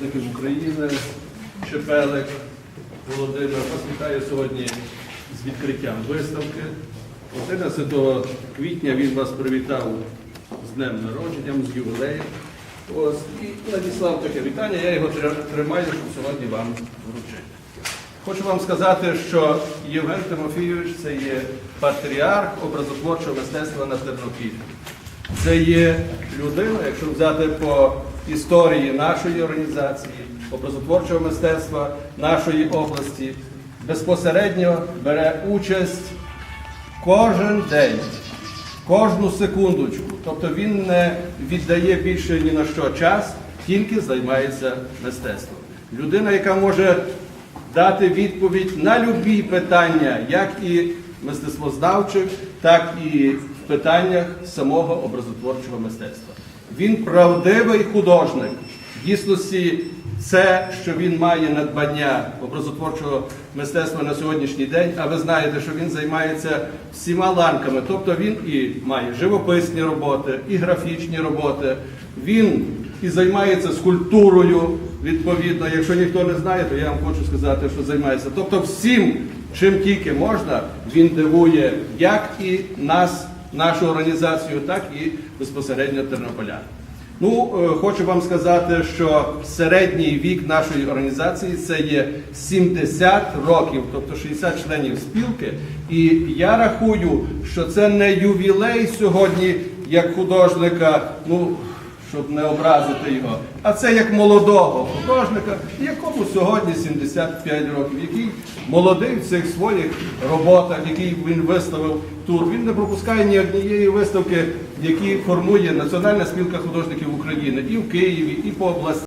Художників України, Шепелик, Володимир. Вас вітаю сьогодні з відкриттям виставки. 11 квітня він вас привітав з днем народження, з ювілеєм. Ось, і надіслав таке вітання, я його тримаю, щоб сьогодні вам вручити. Хочу вам сказати, що Євген Тимофійович це є патріарх образотворчого мистецтва на Тернопіллі. Це є людина, якщо взяти по історії нашої організації, образотворчого мистецтва нашої області, безпосередньо бере участь кожен день, кожну секундочку. Тобто він не віддає більше ні на що час, тільки займається мистецтвом. Людина, яка може дати відповідь на любі питання, як і мистецтвознавчих, так і питаннях самого образотворчого мистецтва. Він правдивий художник. В дійсності це, що він має надбання образотворчого мистецтва на сьогоднішній день, а ви знаєте, що він займається всіма ланками. Тобто він і має живописні роботи, і графічні роботи, він і займається скульптурою, відповідно. Якщо ніхто не знає, то я вам хочу сказати, що займається. Тобто всім, чим тільки можна, він дивує як і нас, нашу організацію, так і безпосередньо тернополян. Ну, е, хочу вам сказати, що середній вік нашої організації це є 70 років, тобто 60 членів спілки. І я рахую, що це не ювілей сьогодні як художника, ну щоб не образити його, а це як молодого художника, якому сьогодні 75 років, який молодий в цих своїх роботах, який він виставив тур. Він не пропускає ні однієї виставки, які формує Національна спілка художників України і в Києві, і по області.